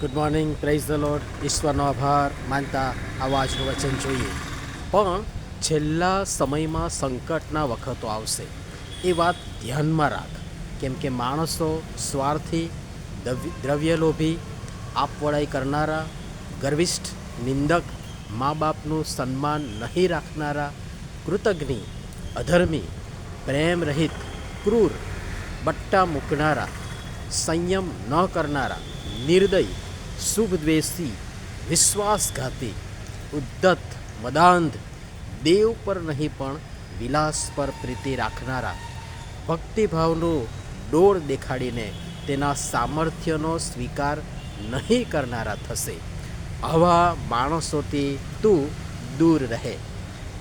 Good morning praise the Lord ઈશ્વરનો આભાર. માનતા અવાજનું વચન જોઈએ. પણ છેલ્લા સમયમાં સંકટના વખતો આવશે. એ વાત ધ્યાનમાં રાખ. કેમ કે માણસો સ્વાર્થી, દ્રવ્ય- દ્રવ્યલોભી, આપવડાઈ કરનારા, ગર્વિષ્ઠ, નિંદક મા બાપનું સન્માન નહીં રાખનારા, કૃતજ્ઞ, અધર્મી પ્રેમ રહિત ક્રૂર, બટ્ટા મૂકનારા, સંયમ ન કરનારા, નિર્દય શુભદ્વેષી વિશ્વાસઘાતી, ઉદ્ધત, મદાંધ, દેવ પર નહીં પણ વિલાસ પર પ્રીતિ રાખનારા, ભક્તિભાવનો ડોળ દેખાડીને તેના સામર્થ્યનો સ્વીકાર નહીં કરનારા થશે. આવા માણસોથી તું દૂર રહે.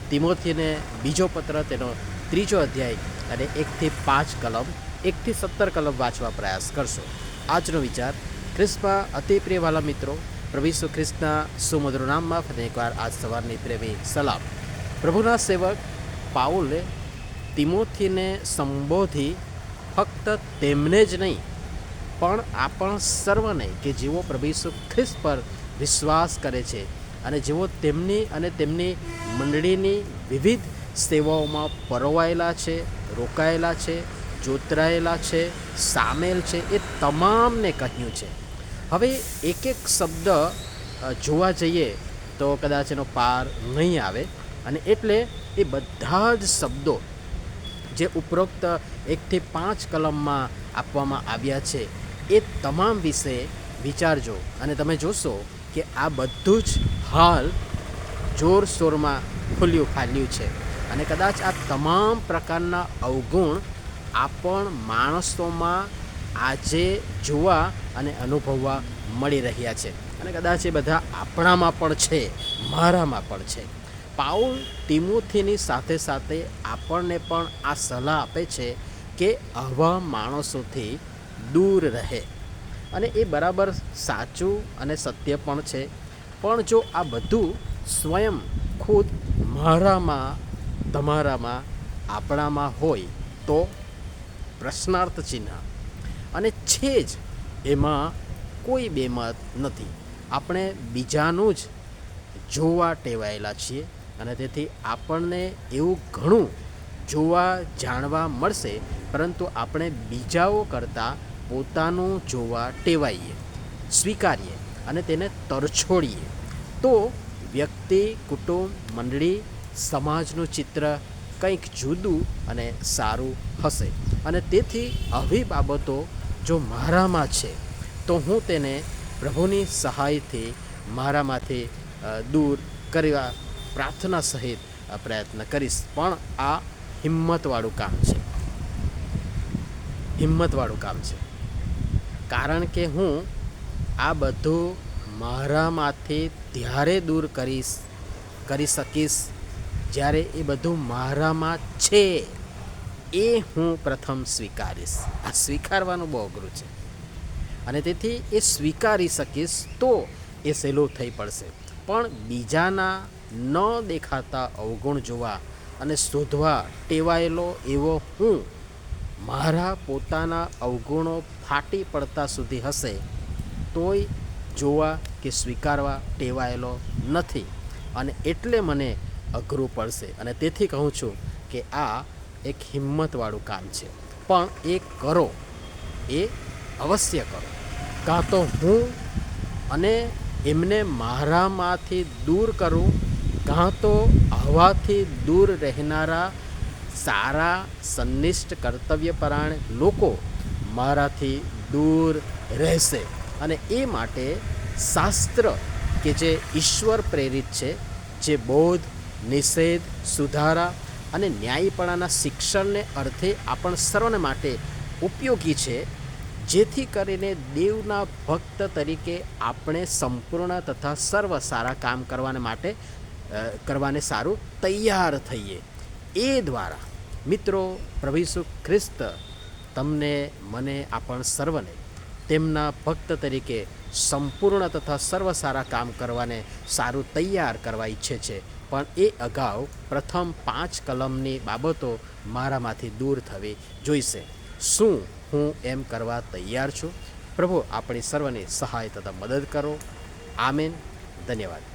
તિમોથીને બીજો પત્ર તેનો ત્રીજો અધ્યાય અને એકથી પાંચ કલમ, એકથી સત્તર કલમ વાંચવા પ્રયાસ કરશો. આજનો વિચાર ખ્રિસ્તમાં અતિ પ્રિયવાલા મિત્રો, પ્રભુ ઈસુ ખ્રિસ્તના સુમધુર નામમાં ફરી એકવાર આજ સવારની પ્રેમી સલામ. પ્રભુના સેવક પાઉલે તિમોથીને સંબોધી, ફક્ત તેમને જ નહીં, પણ આપણ સર્વને કે જેઓ પ્રભુ ખ્રિસ્ત પર વિશ્વાસ કરે છે અને જેઓ તેમની અને તેમની મંડળીની વિવિધ સેવાઓમાં પરોવાયેલા છે, રોકાયેલા છે, જોતરાયેલા છે, સામેલ છે, એ તમામને કહ્યું છે. હવે એક એક શબ્દ જોવા જઈએ તો કદાચ એનો પાર નહીં આવે અને એટલે એ બધા જ શબ્દો જે ઉપરોક્ત એકથી પાંચ કલમમાં આપવામાં આવ્યા છે, એ તમામ વિશે વિચારજો અને તમે જોશો કે આ બધું જ હાલ જોરશોરમાં ખુલ્યું ફાલ્યું છે અને કદાચ આ તમામ પ્રકારના અવગુણ આપણ માણસોમાં આજે જોવા અને અનુભવવા મળી રહ્યા છે. અને કદાચ એ બધા આપણામાં પણ છે, મારામાં પણ છે. પાઉલ તિમોથીની સાથે સાથે આપણને પણ આ સલાહ આપે છે કે આવા માણસોથી દૂર રહે. અને એ બરાબર સાચું અને સત્ય પણ છે. પણ જો આ બધું સ્વયં ખુદ મારામાં, તમારામાં, આપણામાં હોય તો પ્રશ્નાર્થ ચિહ્ન અને છે જ, એમાં કોઈ બેમત નથી. આપણે બીજાનું જ જોવા ટેવાયેલા છીએ અને તેથી આપણને એવું ઘણું જોવા જાણવા મળશે, પરંતુ આપણે બીજાઓ કરતાં પોતાનું જોવા ટેવાઈએ, સ્વીકારીએ અને તેને તરછોડીએ. તો વ્યક્તિ, કુટુંબ, મંડળી, સમાજનું ચિત્ર કંઈક જુદું અને સારું હશે. અને તેથી આવી બાબતો જો મારામાં છે, તો હું તેને પ્રભુની સહાયથી મારામાંથી દૂર કરવા પ્રાર્થના સહિત પ્રયત્ન કરીશ. પણ આ હિંમતવાળું કામ છે. હિંમતવાળું કામ છે. કારણ કે હું આ બધું મારામાંથી ત્યારે દૂર કરીશ, કરી શકીશ જ્યારે એ બધું મારામાં છે, એ હું પ્રથમ સ્વીકારીશ. આ સ્વીકારવાનું બહુ અઘરું છે. અને તેથી એ સ્વીકારી શકીશ તો એ સહેલું થઈ પડશે. પણ બીજાના ન દેખાતા અવગુણ જોવા અને શોધવા ટેવાયેલો એવો હું મારા પોતાના અવગુણો ફાટી પડતા સુધી હશે, તોય જોવા કે સ્વીકારવા ટેવાયેલો નથી. અને એટલે મને અઘરું પડશે. અને તેથી કહું છું કે આ એક હિંમતવાળું કામ છે. પણ એ કરો. એ અવશ્ય કરો. કાં તો હું અને એમને મારામાંથી દૂર કરું, કાં તો આવાથી દૂર રહેનારા સારા સંનિષ્ઠ કર્તવ્યપરાયણ લોકો મારાથી દૂર રહેશે. અને એ માટે શાસ્ત્ર કે જે ઈશ્વર પ્રેરિત છે, જે બોધ નિષેધ, સુધારા અને ન્યાયીપણાના શિક્ષણને અર્થે આપણ સર્વને માટે ઉપયોગી છે, જેથી કરીને દેવના ભક્ત તરીકે આપણે સંપૂર્ણ તથા સર્વ સારા કામ કરવાને માટે કરવાને સારું તૈયાર થઈએ. એ દ્વારા, મિત્રો, પ્રભુ ખ્રિસ્ત, તમને, મને, આપણ સર્વને તેમના ભક્ત તરીકે સંપૂર્ણ તથા સર્વ સારા કામ કરવાને સારું તૈયાર કરવા ઈચ્છે છે. પણ એ અગાઉ પ્રથમ પાંચ કલમની બાબતો મારામાંથી દૂર થવી જોઈશે. શું હું એમ કરવા તૈયાર છું? પ્રભુ, આપણી સર્વને સહાય તથા મદદ કરો. આમેન. ધન્યવાદ.